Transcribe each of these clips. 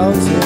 င်း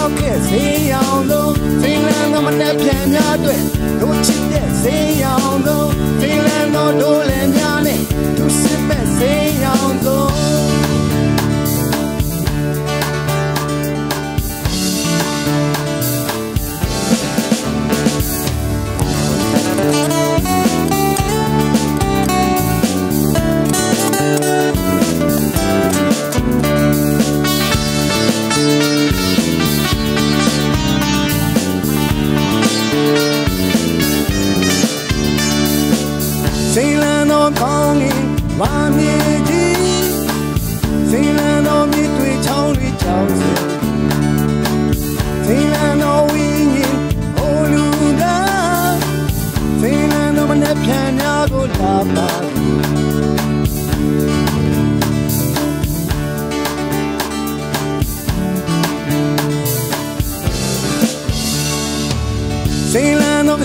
ရောက်ခဲ့စိန်ရောင်သောစိန်လန်းတော်မနဲ့ပြန်များအတွက်တို့ချစ်တဲ့စိန်ရောင်သောစိန်လ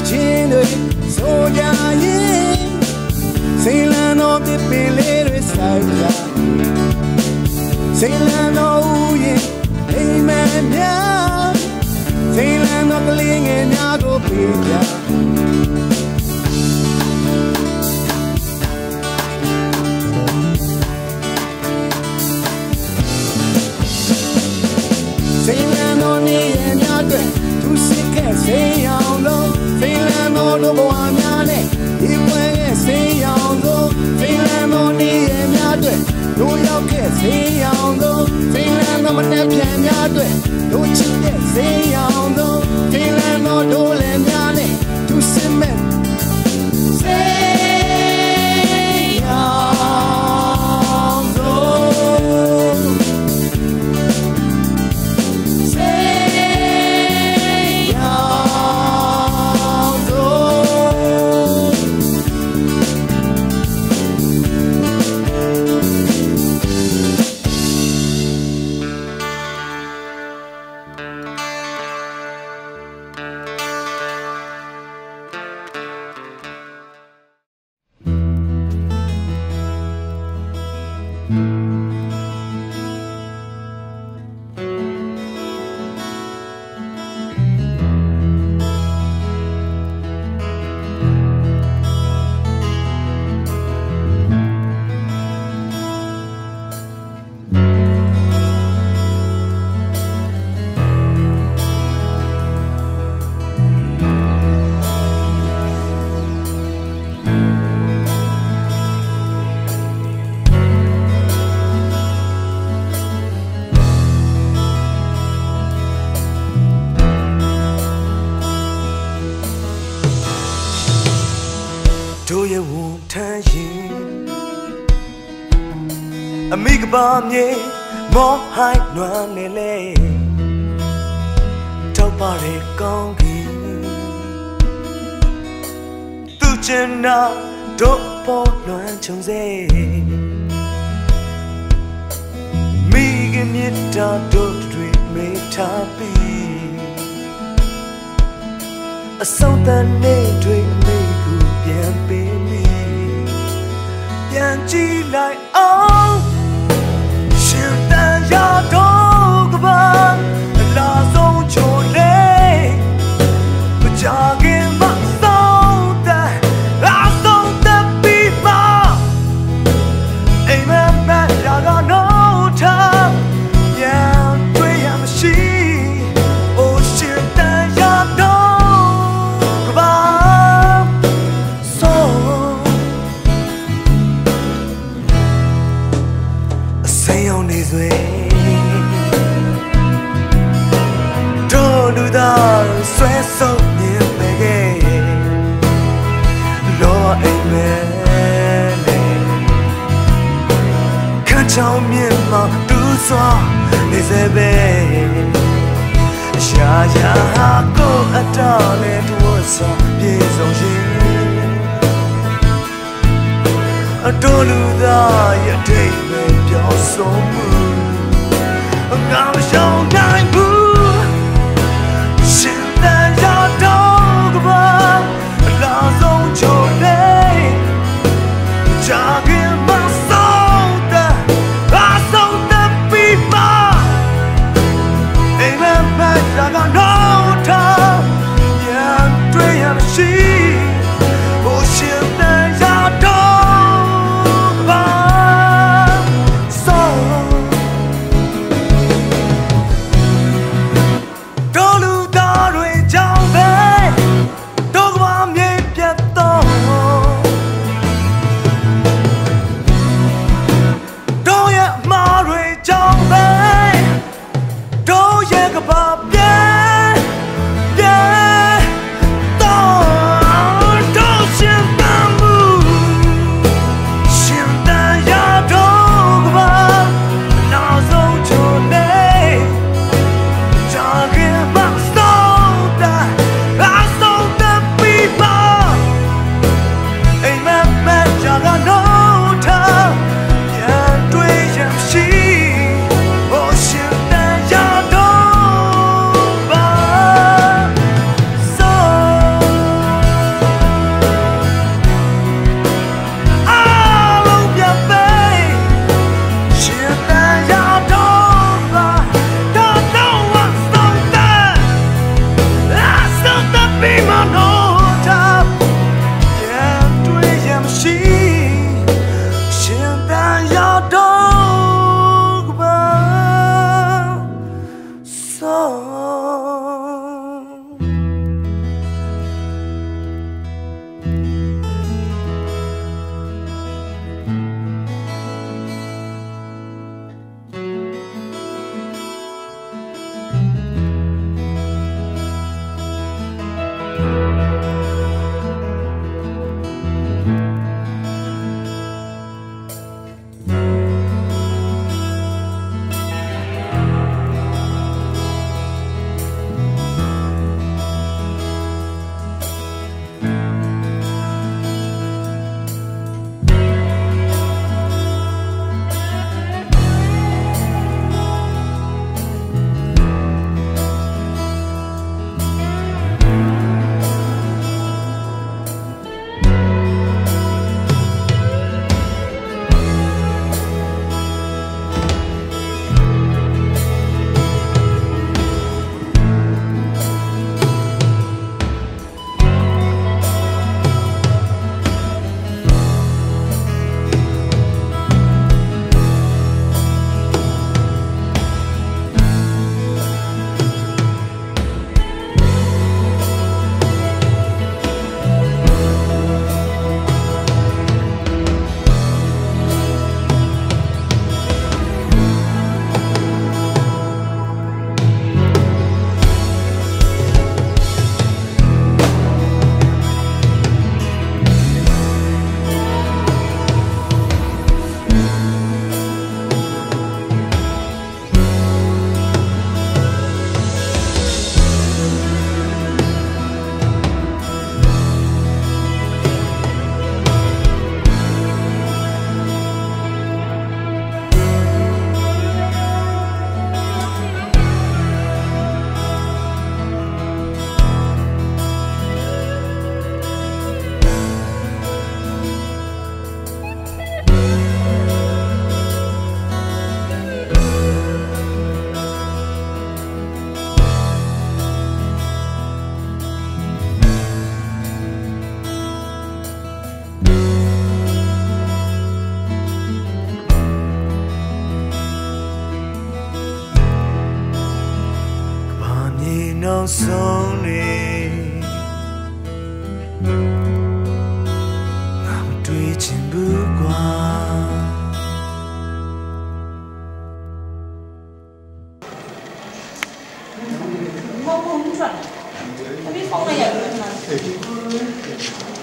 ချင်းတွေဆိုကြရဲ့စိန်လန်းတော်ပြပင်လေးတွေဆိုင်ကြစိန်လန်းတော်ဦးရဲ့အိမ်မဲများစိန်လန်းတော်ကလေးငယ်များကိုပေးကြစိန်လန်းတော်နေရဲ့များအတွက်သူစစ်ခဲ့စိန်ရောင်လုံးစိန်လန်း တော်တို့ဘဝများနဲ့ဒီပွဲရဲ့စိန်ရောင်သောစိန်လန်းတော်နေရဲ့များအတွက်တို့ရောက်ခဲ့စိန်ရောင်သောစိန်လန်းတော်မနဲ့ပြန်များအတွက်တို့ချစ်တဲ့စိန်ရောင်သောစိန်လန်းတော်တို့လည်းများနဲ့သူစစ်မဲ့စိ မိကပါမြေမောဟိုက်နွမ်းနေလေတောက်ပါတဲ့ကောင်းကင်သူချင်နာတို့ပေါ်လွမ်းချုံစေမိကမြတ်တာတို့တွေမေးထားပြီးအဆုံးတန်နေတွေမိကိုပြန်ပေးမိပြန်ကြည့်လိုက်အောင်ရှင် ချောင်းမြင့်မှာသူစွာနေစေပဲအရှာရာဟာကိုအတော်နဲ့သူစွာပြေဆုံးရင်အတော်လူသားရဲ့အထိတ်ပဲပြောဆုံးမှုငါမရှောင်တိုင်းဘူး 那边放了也不是吗？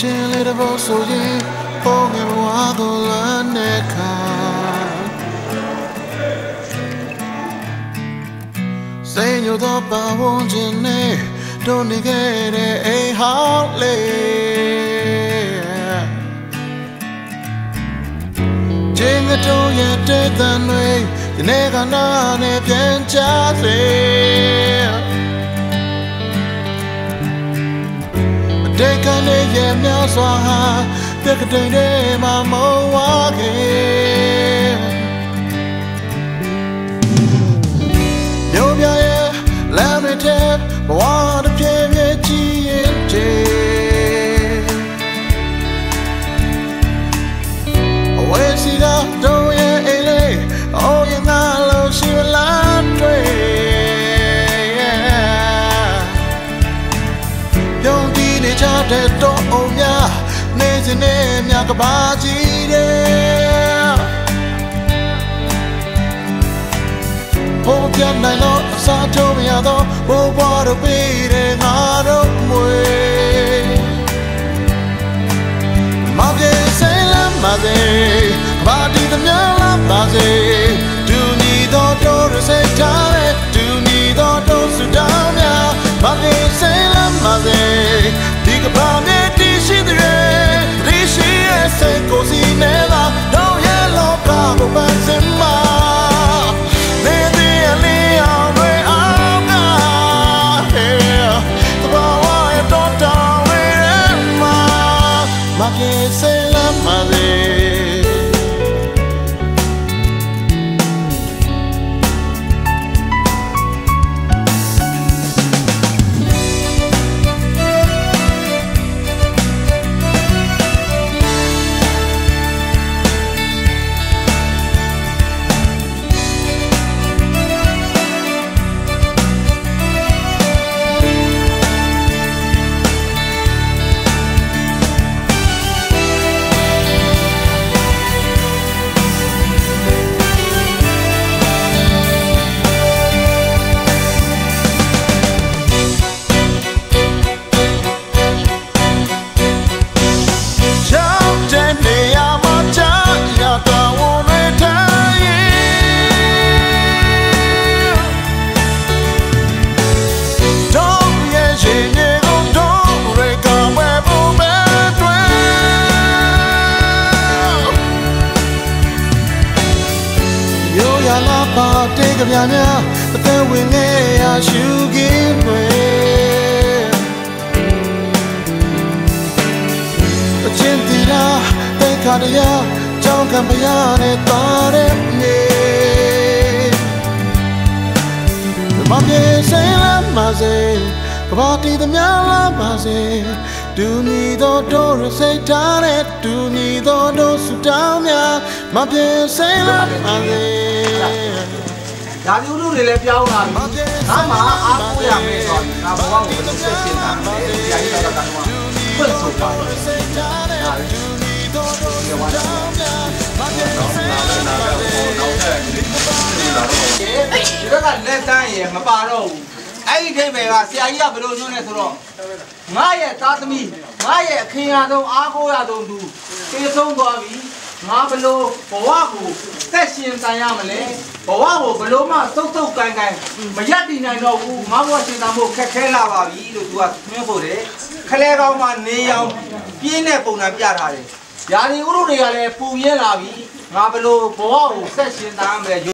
ချင်းလေးတစ်ပုတ်ဆိုရင်ပုံငယ်ဘဝကိုလမ်းနဲ့ခါစိတ်ညိုသောပါဝင်ခြင်းနဲ့တို့နေခဲ့တဲ့အိမ်ဟောင်းလေးချင်းကတို့ရဲ့တဲ့တန်တွေဒီနေ့ကနာနဲ့ပြန်ချစေ ကနေရဲ့များစွာဟာတက်ကတိန်ထဲမှာမုံဝါခဲ့မြို့ပြရဲ့လမ်းတွေထဲဘဝ မြကပါကြီးတယ်ဘုံပြနိုင်တော့အစားထိုးမရတော့ဘိုးဘွားတို့ပေးတယ်ငါတို့မွေမပြေစိတ်လမ်းပါစေဘာဒီသမျှလမ်းပါစေဒူနီတော့တို့ရစိတ်ထားတဲ့ဒူနီတော့တို့စတောင်းများမပြေစိတ်လမ်းပါစေဒီကဘာမြေ တေကပြများအသက်ဝင်ငယ်ရရှုခင်းတွေအချင်းတီရာတေခါတရာကြောင်းကံပရာနဲ့တာတဲ့မြေမပြေစိန်လာမစေကဘာတီသမျှလာမစေဒူနီတော့တို့ရစိတ်ထားတဲ့ဒူနီတော့တို့စတောင်းများမပြေစိန်လာမစေ ဒါဒီဥလူတွေလည်းပြောင်းလာပြီငါမှအားကိုးရမယ်ဆိုတော့ငါဘဝကိုလုံးဆက်ရှင်းတာလေဒီအရေးတော့ကတော့ဖွင့်ဆိုပါတယ်ဒါလေဒီဝါဒဒီဘက်ကလက်တန်းရမပါတော့ဘူးအဲ့ဒီဒိဗေကဆရာကြီးကဘယ်လိုညွှန်းလဲဆိုတော့ငါရဲ့သားသမီးငါရဲ့အခင်ရဆုံးအားကိုးရဆုံးသူတေဆုံးသွားပြီ ငါဘလို့ဘဝကိုသက်ရှင်တန်ရမလဲဘဝကိုဘလို့မှသုတ်သုတ်ကန်ကန်မရက်တည်နိုင်တော့ဘူးငါဘဝရှင်တန်ဖို့ခက်ခဲလာပါပြီလို့သူကညွှန်းဖို့တယ်ခလဲကောင်းမှနေအောင်ပြင်းတဲ့ပုံစံပြထားတယ်ယာဒီဥရုတွေကလည်းပူရဲလာပြီငါဘလို့ဘဝကိုဆက်ရှင်တန်ရမလဲ